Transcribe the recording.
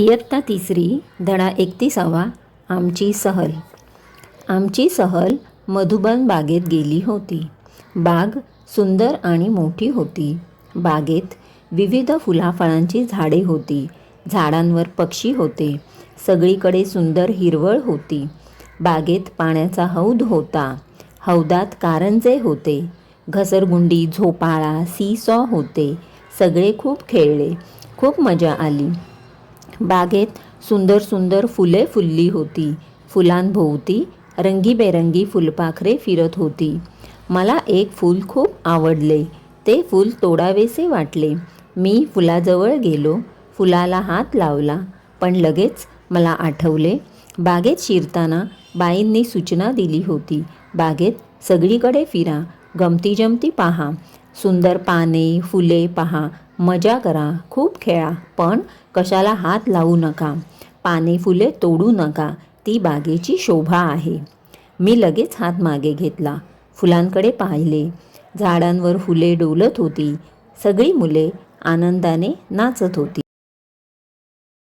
इयत्ता तिसरी धडा एकतीसावा आमची सहल. आमची सहल मधुबन बागेत गेली होती. बाग सुंदर आणि मोठी होती. बागेत विविध फुलाफळांची झाडे होती. झाडांवर पक्षी होते. सगळीकडे सुंदर हिरवळ होती. बागेत पाण्याचा हौद होता. हौदात कारंजे होते. घसरगुंडी झोपाळा सीसॉ होते. सगळे खूप खेळले. खूप मजा आली. बागेत सुंदर सुंदर फुले फुलली होती. फुलांभोवती रंगीबेरंगी फुलपाखरे फिरत होती. मला एक फूल खूप आवडले. ते फूल तोडावेसे वाटले. मी फुलाजवळ गेलो. फुलाला हात लावला. पण लगेच मला आठवले बागेत शिरताना बाईंनी सूचना दिली होती. बागेत सगळीकडे फिरा. गमती जमती पहा. सुंदर पाने फुले पहा. मजा करा. खूप खेळा. पण कशाला हात लावू नका. पाने फुले तोडू नका. ती बागेची शोभा आहे. मी लगेच हात मागे घेतला. फुलांकडे पाहिले. झाडांवर फुले डोलत होती. सगळी मुले आनंदाने नाचत होती.